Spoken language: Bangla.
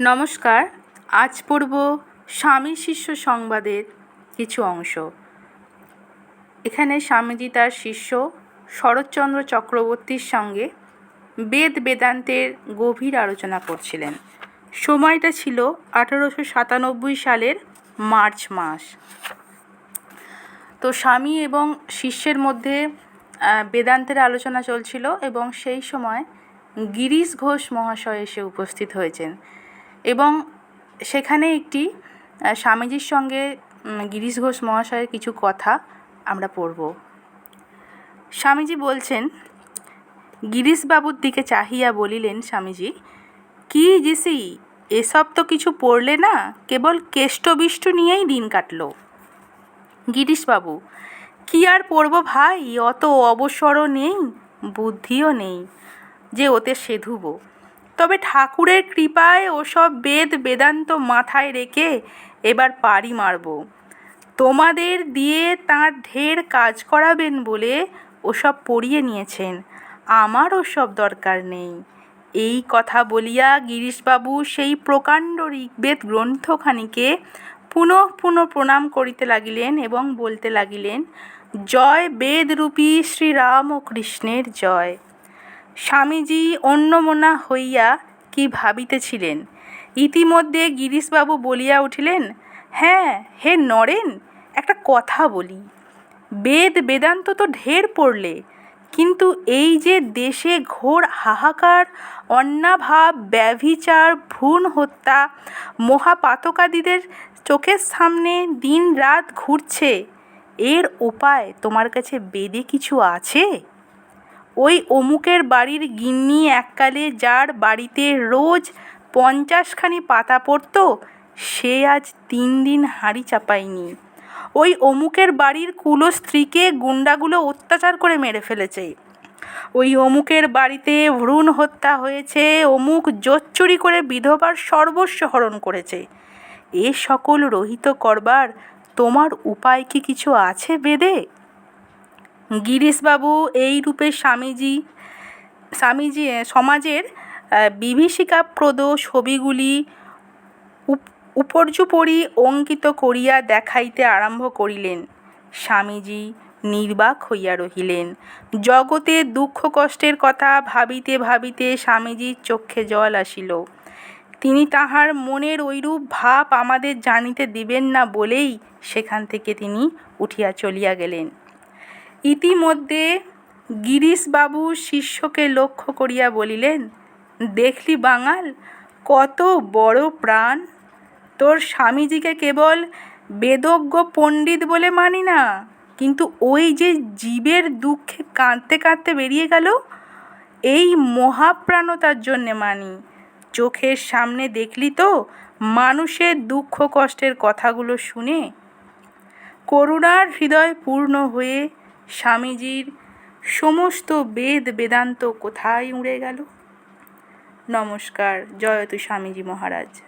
নমস্কার। আজ পড়ব স্বামী শিষ্য সংবাদের কিছু অংশ। এখানে স্বামীজি তার শিষ্য শরৎচন্দ্র চক্রবর্তীর সঙ্গে বেদ বেদান্তের গভীর আলোচনা করছিলেন। সময়টা ছিল আঠারোশো সাতানব্বই সালের মার্চ মাস। তো স্বামী এবং শিষ্যের মধ্যে বেদান্তের আলোচনা চলছিল এবং সেই সময় গিরিশ ঘোষ মহাশয় এসে উপস্থিত হয়েছেন। এবং সেখানে একটি স্বামীজির সঙ্গে গিরিশ ঘোষ মহাশয়ের কিছু কথা আমরা পড়ব। স্বামীজি বলছেন, গিরিশবাবুর দিকে চাহিয়া বলিলেন স্বামীজি, কি জিসি এসব তো কিছু পড়লে না, কেবল কেষ্টবিষ্ট নিয়েই দিন কাটল। গিরিশবাবু, কি আর পড়ব ভাই? অত অবসরও নেই, বুদ্ধিও নেই, যে ওতে সেধুব। তবে ঠাকুরের কৃপায় ওসব বেদ বেদান্ত মাথায় রেখে এবার পাড়ি মারব। তোমাদের দিয়ে তাঁর ঢের কাজ করাবেন বলে ওসব পড়িয়ে নিয়েছেন। আমার ওসব দরকার নেই। এই কথা বলিয়া গিরিশবাবু সেই প্রকাণ্ড ঋগ্বেদ গ্রন্থখানিকে পুনঃ পুনঃ প্রণাম করিতে লাগিলেন এবং বলতে লাগিলেন, জয় বেদরূপী শ্রীরাম ও কৃষ্ণের জয়। স্বামীজি অন্যমনা হইয়া কি ভাবিতেছিলেন? ইতিমধ্যে গিরিশবাবু বলিয়া উঠিলেন হ্যাঁ হে নরেন, একটা কথা বলি। বেদ বেদান্ত তো ঢের পড়লে, কিন্তু এই যে দেশে ঘোর হাহাকার, অন্নাভাব, ব্যভিচার, ভ্রূণ হত্যা, মহাপাতকাদিদের চোখের সামনে দিন রাত ঘুরছে, এর উপায় তোমার কাছে বেদে কিছু আছে? ওই অমুকের বাড়ির গিন্নি এককালে যার বাড়িতে রোজ পঞ্চাশখানি পাতা পড়তো, সে আজ তিন দিন হাঁড়ি চাপায়নি। ওই অমুকের বাড়ির কুলো স্ত্রীকে গুন্ডাগুলো অত্যাচার করে মেরে ফেলেছে। ওই অমুকের বাড়িতে ভ্রূণ হত্যা হয়েছে, অমুক জোচ্চুরি করে বিধবার সর্বস্ব হরণ করেছে। এ সকল রহিত করবার তোমার উপায় কি কিছু আছে বেদে? গিরিশবাবু এই রূপে স্বামীজি স্বামীজি সমাজের বিভীষিকাপ্রদ ছবিগুলি উপ- উপর্যুপরি অঙ্কিত করিয়া দেখাইতে আরম্ভ করিলেন। স্বামীজি নির্বাক হইয়া রহিলেন। জগতে দুঃখ কষ্টের কথা ভাবিতে ভাবিতে স্বামীজির চক্ষে জল আসিল। তিনি তাহার মনের ঐরূপ ভাব আমাদের জানিতে দিবেন না বলেই সেখান থেকে তিনি উঠিয়া চলিয়া গেলেন। ইতিমধ্যে গিরিশবাবু শিষ্যকে লক্ষ্য করিয়া বলিলেন, দেখলি বাঙাল, কত বড় প্রাণ। তোর স্বামীজিকে কেবল বেদজ্ঞ পণ্ডিত বলে মানি না, কিন্তু ওই যে জীবের দুঃখে কাঁদতে কাঁদতে বেরিয়ে গেল, এই মহাপ্রাণতার জন্যে মানি। চোখের সামনে দেখলি তো মানুষের দুঃখ কষ্টের কথাগুলো শুনে। করুণার হৃদয় পূর্ণ হয়ে স্বামীজির সমস্ত বেদ বেদান্ত কোথায় উড়ে গেল? নমস্কার জয়তু স্বামীজি মহারাজ।